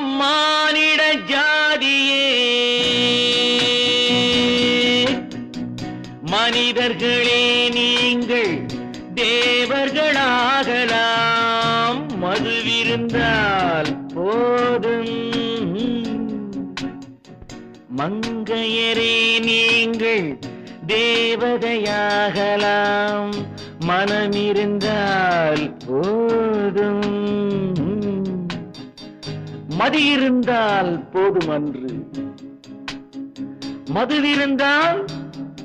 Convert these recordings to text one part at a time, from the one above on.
மானிட ஜாதியே. மனிதர்களே நீங்கள் தேவர்களாகலாம். மதுவிருந்தால் போதும். மங்கையரே நீங்கள் தேவதையாகலாம். மனமிருந்தால் போ மதி இருந்தால் போதும் அன்று மதுவிருந்தால்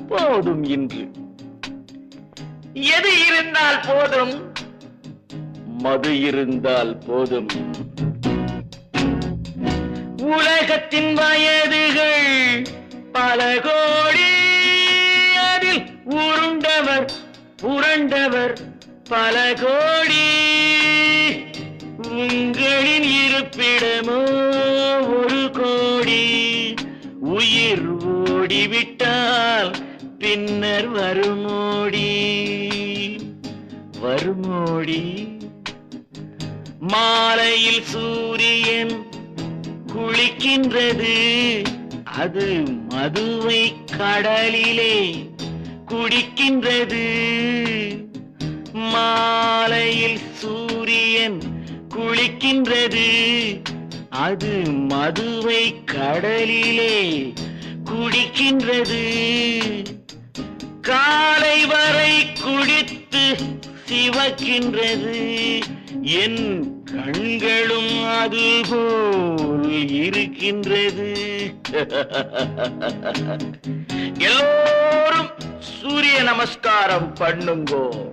போதும் இன்று. எது இருந்தால் போதும்? மது இருந்தால் போதும். உலகத்தின் வயதுகள் பல கோடி அதில் உருண்டவர் புரண்டவர் பல கோடி என்னமோ ஒரு கோடி உயிர் ஓடிவிட்டால் பின்னர் வருமோடி? வருமோடி? மாலையில் சூரியன் குளிக்கின்றது. அது மதுவை கடலிலே குடிக்கின்றது. மாலையில் சூரியன் குளிக்கின்றது. அது மதுவை கடலிலே குடிக்கின்றது. காலை வரை குடித்து சிவக்கின்றது. என் கண்களும் அதுபோல் இருக்கின்றது. எல்லோரும் சூரிய நமஸ்காரம் பண்ணுங்கோ.